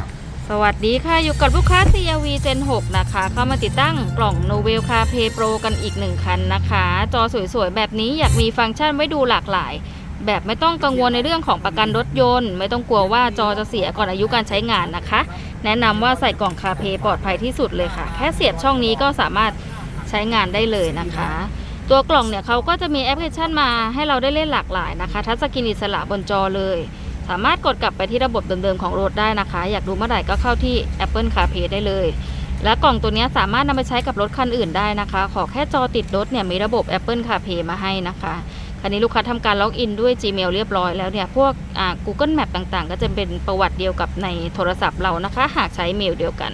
ครับ สวัสดีค่ะ อยู่กับลูกค้า CRV Gen 6 นะคะ เข้ามาติดตั้งกล่อง Novel Car Play Pro กันอีกหนึ่งคันนะคะ จอสวยๆ แบบนี้อยากมีฟังก์ชันไว้ดูหลากหลาย แบบไม่ต้องกังวลในเรื่องของประกันรถยนต์ ไม่ต้องกลัวว่าจอจะเสียก่อนอายุการใช้งานนะคะ แนะนำว่าใส่กล่อง Car Play ปลอดภัยที่สุดเลยค่ะ แค่เสียบช่องนี้ก็สามารถใช้งานได้เลยนะคะตัวกล่องเนี่ยเขาก็จะมีแอปพลิเคชันมาให้เราได้เล่นหลากหลายนะคะ ทัชสกรีนอิสระบนจอเลย สามารถกดกลับไปที่ระบบเดิมๆของรถได้นะคะ อยากดูเมื่อไหร่ก็เข้าที่ Apple CarPlay ได้เลย และกล่องตัวนี้สามารถนำไปใช้กับรถคันอื่นได้นะคะ ขอแค่จอติดรถเนี่ยมีระบบ Apple CarPlay มาให้นะคะคันนี้ลูกค้าทำการล็อกอินด้วย Gmail เรียบร้อยแล้วเนี่ยพวก Google Map ต่างๆ ก็จะเป็นประวัติเดียวกับในโทรศัพท์เรานะคะ หากใช้เมลเดียวกัน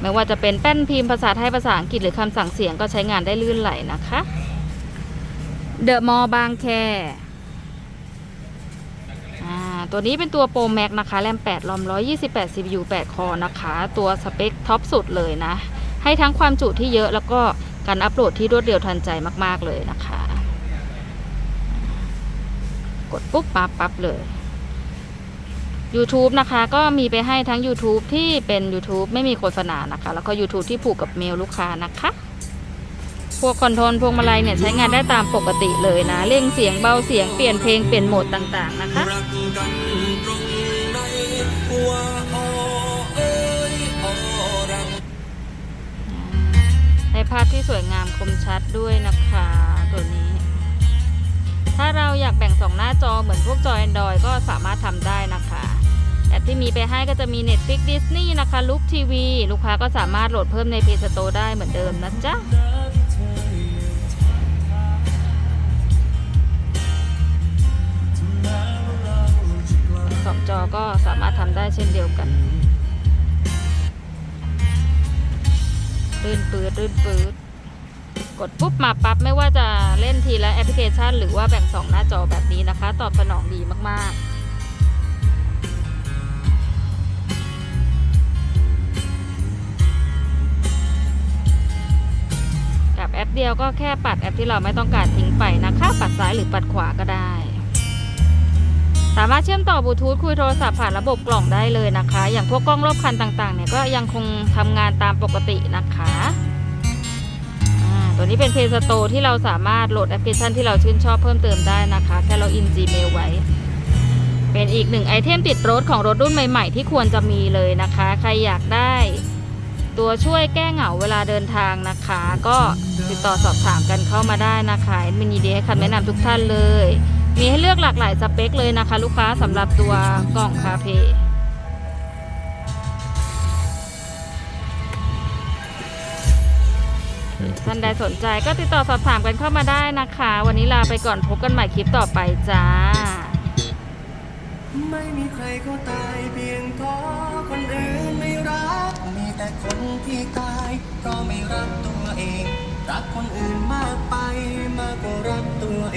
ไม่ว่าจะเป็นแป้นพิมพ์ภาษาไทยภาษาอังกฤษหรือคำสั่งเสียงก็ใช้งานได้ลื่นไหลนะคะเดอะมอบางแค ตัวนี้เป็นตัวโปรแม็กนะคะ แรม8รอม 128 CPU 8 คอนะคะ ตัวสเปคท็อปสุดเลยนะ ให้ทั้งความจุที่เยอะแล้วก็การอัปโหลดที่รวดเร็วทันใจมาก ๆ เลยนะคะ กดปุ๊บปั๊บปั๊บเลย YouTube นะคะก็มีไปให้ทั้ง YouTube ที่เป็น YouTube ไม่มีโฆษณานะคะ แล้วก็ YouTube ที่ผูกกับเมลลูกค้านะคะ พวกคอนโทรลพวงมาลัยเนี่ยใช้งานได้ตามปกติเลยนะ เร่งเสียงเบาเสียงเปลี่ยนเพลงเปลี่ยนโหมดต่างๆนะคะ ภาพที่สวยงามคมชัดด้วยนะคะ ตัวนี้ ถ้าเราอยากแบ่งสองหน้าจอเหมือนพวกจอ Android ก็สามารถทำได้นะคะแอปที่มีไปให้ก็จะมี Netflix Disney นะคะ Look TV ลูกค้าก็สามารถโหลดเพิ่มใน Play Store ได้เหมือนเดิมนะจ๊ะสองจอก็สามารถทำได้เช่นเดียวกัน ดลื่นปืดกดปุ๊บมาปั๊บไม่ว่าจะเล่นทีละแอปพลิเคชัน หรือว่าแบ่งสองหน้าจอแบบนี้นะคะ ตอบสนองดีมากๆกับแอปเดียวก็แค่ปัดแอปที่เราไม่ต้องการทิ้งไปนะคะ ปัดซ้ายหรือปัดขวาก็ได้ สามารถเชื่อมต่อบลูทูธคุยโทรศัพท์ผ่านระบบกล่องได้เลยนะคะ อย่างพวกกล้องรอบคันต่างๆเนี่ยก็ยังคงทำงานตามปกตินะคะ ตัวนี้เป็น Play Store ที่เราสามารถโหลดแอปพลิเคชันที่เราชื่นชอบเพิ่มเติมได้นะคะ แค่เราอิน Gmail ไว้ เป็นอีกหนึ่งไอเทมติดรถของรถรุ่นใหม่ ๆ ที่ควรจะมีเลยนะคะ ใครอยากได้ ตัวช่วยแก้เหงาเวลาเดินทางนะคะ ก็ติดต่อสอบถามกันเข้ามาได้นะคะมินยินดีให้คำแนะนำทุกท่านเลย มีให้เลือกหลากหลายสเปคเลยนะคะ ลูกค้าสำหรับตัวกล่องคาเพ ท่านใดสนใจก็ติดต่อสอบถามกันเข้ามาได้นะคะ วันนี้ลาไปก่อนพบกันใหม่คลิปต่อไปจ้า ไม่มีใครเขาตายเพียงเพราะคนอื่นไม่รัก มีแต่คนที่ตายเพราะไม่รักตัวเอง รักคนอื่นมากไปมากกว่ารักตัวเอ